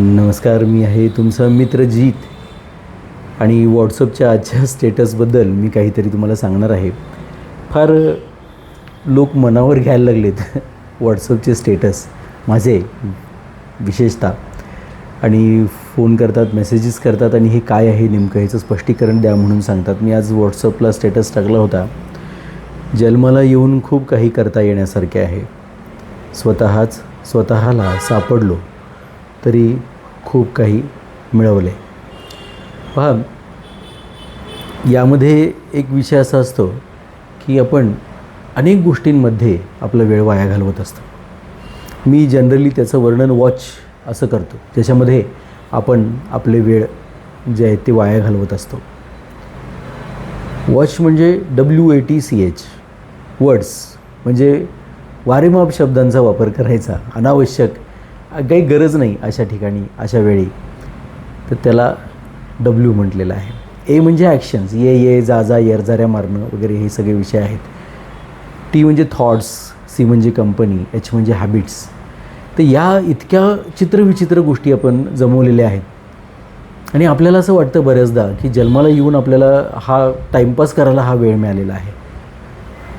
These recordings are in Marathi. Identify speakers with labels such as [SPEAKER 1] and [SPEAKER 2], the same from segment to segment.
[SPEAKER 1] नमस्कार मी आहे तुमचा मित्र जीत. आणि व्हॉट्सअपच्या आजच्या स्टेटसबद्दल मी काहीतरी तुम्हाला सांगणार आहे. फार लोक मनावर घ्यायला लागलेत व्हॉट्सअपचे स्टेटस माझे विशेषतः. आणि फोन करतात मेसेजेस करतात आणि हे काय आहे नेमकं ह्याचं स्पष्टीकरण द्या म्हणून सांगतात. मी आज व्हॉट्सअपला स्टेटस टाकला होता. जन्माला येऊन खूप काही करता येण्यासारखे आहे. स्वतःच स्वतःला सापडलो. तरी खूप काही मिळवले. पहा यामध्ये एक विषय असा असतो की आपण अनेक गोष्टींमध्ये आपला वेळ वाया घालवत असतो. मी जनरली त्याचं वर्णन वॉच असं करतो ज्याच्यामध्ये आपण आपले वेळ जे आहे ते वाया घालवत असतो. वॉच म्हणजे W A T C H words. म्हणजे वारेमाप शब्दांचा वापर करायचा अनावश्यक काही गरज नाही अशा ठिकाणी अशा वेळी. तर त्याला डब्ल्यू म्हटलेलं आहे. ए म्हणजे ॲक्शन्स ये ये जा जा येरजाऱ्या मारणं वगैरे हे सगळे विषय आहेत. टी म्हणजे थॉट्स सी म्हणजे कंपनी एच म्हणजे हॅबिट्स तर या इतक्या चित्रविचित्र गोष्टी आपण जमवलेल्या आहेत. आणि आपल्याला असं वाटतं बऱ्याचदा की जन्माला येऊन आपल्याला हा टाईमपास करायला हा वेळ मिळालेला आहे.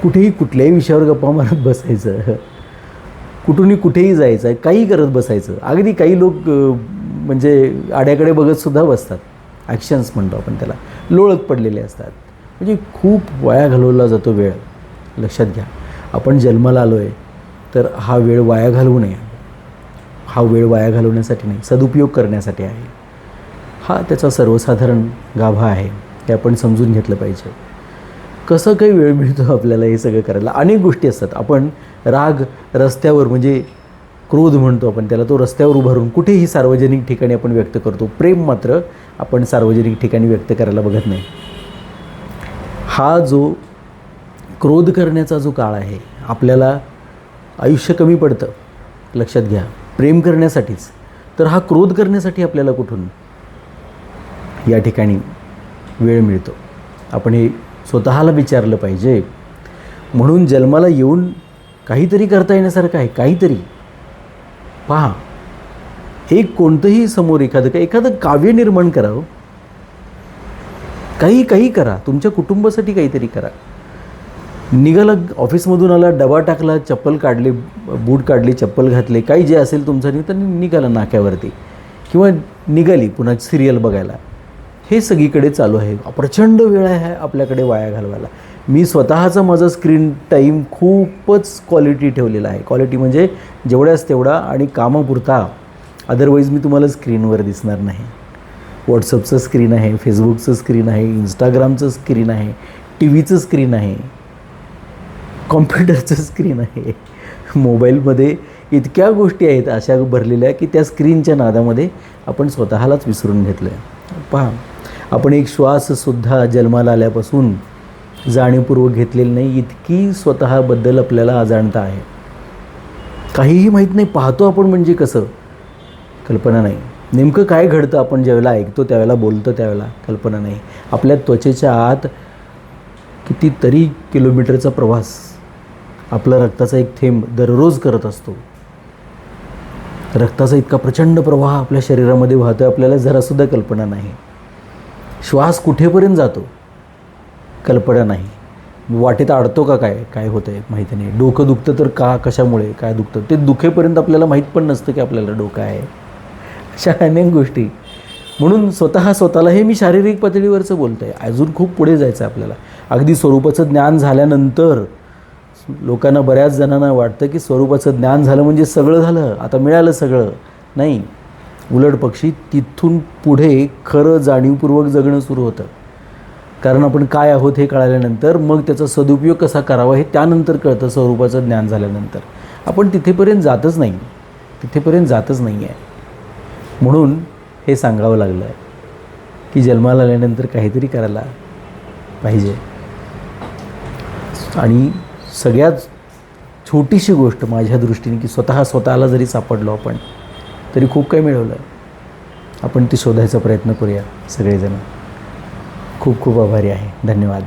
[SPEAKER 1] कुठेही कुठल्याही विषयावर गप्पा मारत बसायचं. कुठूनही कुठेही जायचं आहे काही करत बसायचं. अगदी काही लोक म्हणजे आड्याकडे बघतसुद्धा बसतात. ॲक्शन्स म्हणतो आपण त्याला. लोळत पडलेले असतात. म्हणजे खूप वाया घालवला जातो वेळ. लक्षात घ्या. आपण जन्माला आलो आहे तर हा वेळ वाया घालवू नये. हा वेळ वाया घालवण्यासाठी नाही सदुपयोग करण्यासाठी आहे. हा त्याचा सर्वसाधारण गाभा आहे हे आपण समजून घेतलं पाहिजे. कसं काही वेळ मिळतो आपल्याला हे सगळं करायला? अनेक गोष्टी असतात. आपण राग रस्त्यावर म्हणजे क्रोध म्हणतो आपण त्याला तो रस्त्यावर उभारून कुठेही सार्वजनिक ठिकाणी आपण व्यक्त करतो. प्रेम मात्र आपण सार्वजनिक ठिकाणी व्यक्त करायला बघत नाही. हा जो क्रोध करण्याचा जो काळ आहे आपल्याला आयुष्य कमी पडतं. लक्षात घ्या. प्रेम करण्यासाठीच. तर हा क्रोध करण्यासाठी आपल्याला कुठून या ठिकाणी वेळ मिळतो? आपण हे स्वतःला विचारलं पाहिजे. म्हणून जन्माला येऊन काहीतरी करता येण्यासारखं आहे काहीतरी. पहा एक कोणतंही समोर एखादं का एखादं काव्य निर्माण करावं. काही काही करा तुमच्या कुटुंबासाठी काहीतरी करा. निघाला ऑफिसमधून आला डबा टाकला चप्पल काढली बूट काढली चप्पल घातले काही जे असेल तुमचं तर निघाला नाक्यावरती. किंवा निघाली पुन्हा सिरियल बघायला. हे सगळीकडे चालू आहे. प्रचंड वेळ आहे आपल्याकडे वाया घालवायला. मी स्वतःचा माझा स्क्रीन टाईम खूपच क्वालिटी ठेवलेला आहे. क्वालिटी म्हणजे जेवढ्याच तेवढा आणि कामापुरता. अदरवाईज मी तुम्हाला स्क्रीनवर दिसणार नाही. व्हॉट्सअपचं स्क्रीन आहे फेसबुकचं स्क्रीन आहे इंस्टाग्रामचं स्क्रीन आहे टी व्हीचं स्क्रीन आहे कॉम्प्युटरचं स्क्रीन आहे. मोबाईलमध्ये इतक्या गोष्टी आहेत अशा भरलेल्या की त्या स्क्रीनच्या नादामध्ये आपण स्वतःलाच विसरून घेतलं आहे पहा. आपण एक श्वाससुद्धा जन्माला आल्यापासून जाणीवपूर्वक घेतलेली नाही इतकी स्वतःबद्दल आपल्याला अजाणता आहे. काहीही माहीत नाही पाहतो आपण म्हणजे कसं? कल्पना नाही. नेमकं काय घडतं आपण ज्यावेळेला ऐकतो त्यावेळेला बोलतो त्यावेळेला कल्पना नाही. आपल्या त्वचेच्या आत कितीतरी किलोमीटरचा प्रवास आपला रक्ताचा एक थेंब दररोज करत असतो. रक्ताचा इतका प्रचंड प्रवाह आपल्या शरीरामध्ये वाहतो आपल्याला जरासुद्धा कल्पना नाही. श्वास कुठेपर्यंत जातो? कल्पना नाही. वाटेत अडतो का काय? काय होतं आहे माहिती नाही. डोकं दुखतं तर का? कशामुळे? काय दुखतं? ते दुखेपर्यंत आपल्याला माहीत पण नसतं की आपल्याला डोकं आहे. अशा अनेक गोष्टी. म्हणून स्वतः स्वतःला हे मी शारीरिक पातळीवरचं बोलतो आहे अजून खूप पुढे जायचं आहे आपल्याला. अगदी स्वरूपाचं ज्ञान झाल्यानंतर लोकांना बऱ्याच जणांना वाटतं की स्वरूपाचं ज्ञान झालं म्हणजे सगळं झालं. आता मिळालं सगळं. नाही. उलट पक्षी तिथून पुढे खरं जाणीवपूर्वक जगणं सुरू होतं. कारण आपण काय आहोत हे कळाल्यानंतर मग त्याचा सदुपयोग कसा करावा हे त्यानंतर कळतं स्वरूपाचं ज्ञान झाल्यानंतर. आपण तिथेपर्यंत जातच नाही. तिथेपर्यंत जातच नाही आहे म्हणून हे सांगावं लागलं आहे की जन्माला आल्यानंतर काहीतरी करायला पाहिजे. आणि सगळ्यात छोटीशी गोष्ट माझ्या दृष्टीने की स्वतः स्वतःला जरी सापडलो आपण तरी खूप काही मिळवलं. आपण ती शोधायचा प्रयत्न करूया सगळेजण. खूप खूप आभारी आहे. धन्यवाद.